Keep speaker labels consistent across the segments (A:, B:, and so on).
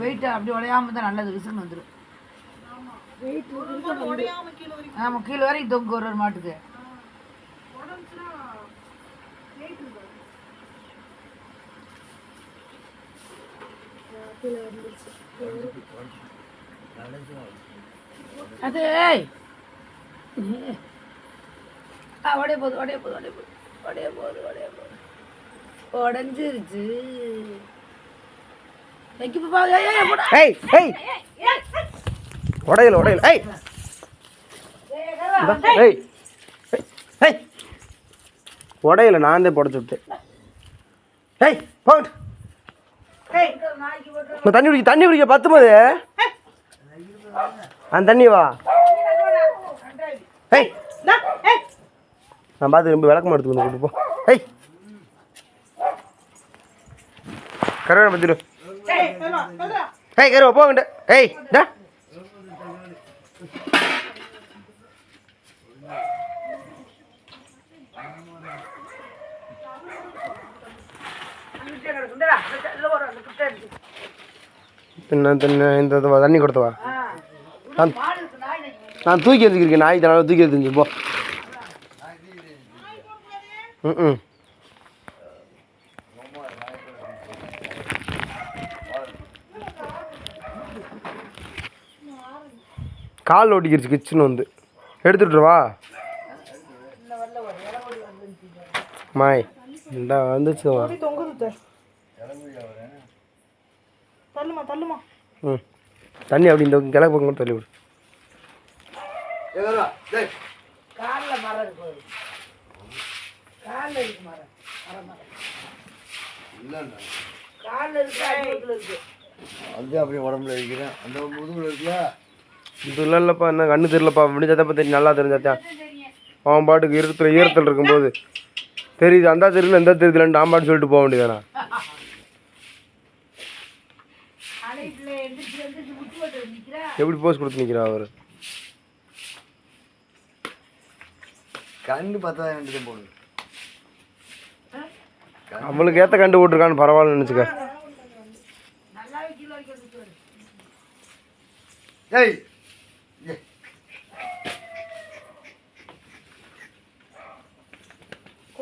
A: Wait அப்படி உடையாம தான் நல்லது. விசுன்னு வந்துடும்
B: வெயிட்
A: ஆமாம் கீழே வரைக்கும் தொங்கு ஒரு ஒரு மாட்டுக்கு. அது ஏய்! ஆ உடைய போகுது உடைய போகுது உடைய போகுது உடைய போகுது உடைய போகுது உடஞ்சிருச்சு. ஏய் ஏய்
C: உடையல உடையல. ஏய். ஏய். ஏய், உடையல நான் தான் புடச்சு விட்டேன். ஏய் போட்டு தண்ணி குடிக்க தண்ணி குடிக்க பத்துமது அந்த தண்ணி வா. ஏய். நான் பார்த்து ரொம்ப விளக்கமா எடுத்துக்கணும் கொண்டு போ. ஏய். கருவேலை பத்திரு
D: ஏய்,
C: கருவா போங்கட்ட ஏய் டா பின்ன பின்ன இந்த தண்ணி கொடுத்தவா நான் நான் தூக்கி எறிஞ்சிருக்கேன் நாய் தனால தூக்கி எறிஞ்சு போ. ம் ம். கால் ஓட்டிக்கிருச்சு கிச்சன் வந்து. எடுத்துட்டு வா. மாய் இந்தா வந்துச்சு ம். தண்ணி அப்படி இந்த கிழக்கு பக்கம் தள்ளி விடு
E: அது அப்படியே உடம்புல இருக்கிறேன் அந்த முதுகுல இருக்குல்ல?
C: இது இல்லை இல்லைப்பா என்ன கண்ணு தெரியலப்பா. விடிஞ்சதப்ப தெரியும். நல்லா தெரிஞ்சாத்தான் அவன் பாட்டுக்கு ஈரத்தில் ஈரத்தில் இருக்கும்போது. தெரியுது அந்த தெரியல எந்த தெரியலன்னு நான் பாட்டு சொல்லிட்டு போக வேண்டியதானா? எப்படி போஸ் கொடுத்து நிற்கிறா அவர்?
E: கண்ணு பார்த்தா ரெண்டு போடுது
C: அவளுக்கு ஏற்ற கண்டு போட்டிருக்கான்னு பரவாயில்லன்னு நினச்சிக்க.
E: ஏய்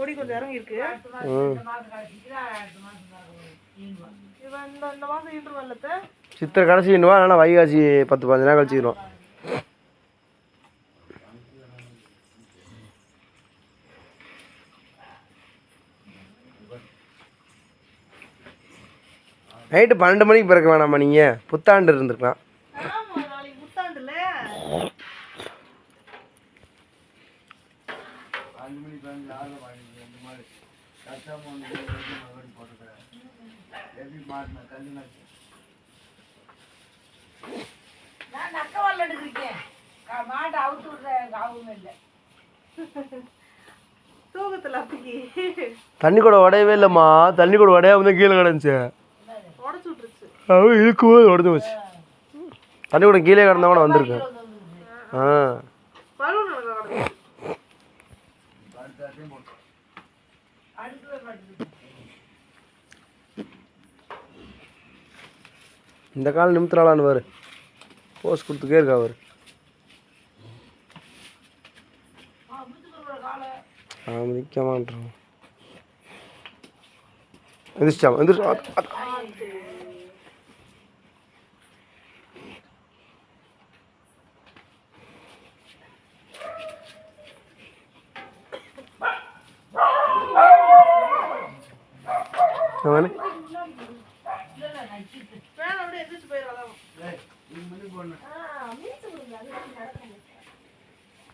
D: கொடி கொஞ்சம் இறங்கி இருக்கு.
A: இந்த மாதம்.
C: சித்திரை கடைசி இன்னுவா? இல்லைனா வைகாசி பத்து பதினஞ்சு நாள் கழிச்சிக்கிறோம் நைட்டு பன்னெண்டு மணிக்கு பிறக்க வேணாமா நீங்கள் புத்தாண்டு இருந்திருக்கலாம்.
E: அஞ்சு மணி பதினஞ்சு ஆறு பதினஞ்சு அந்த மாதிரி கஷ்டமா வந்து மறுபடியும் போட்டுக்கிறேன். எப்படி மாட்டின கல்லு நச்சு.
A: நான் நக்க வரல எடுக்கிறேன் மாட்டை அவுத்து விடுற ஆகும் இல்லை
D: தூக்கத்துல அப்படி
C: தண்ணி கூட உடையவே இல்லைம்மா. தண்ணி கூட உடையாம தான் கீழே கிடந்துச்சு.
D: உடச்சு விட்டுருச்சு.
C: அவன் இழுக்கும்போது உடஞ்சு போச்சு. தண்ணி கூட கீழே கிடந்தா கூட வந்திருக்கு. ஆ. இந்த கால் நிமித்துறாளான்னு பாரு. போஸ் கொடுத்துக்கே இருக்கா அவர் ஆ மிதிக்க எந்திரிச்சா எந்திரிச்சா
E: போவானே போயிடும்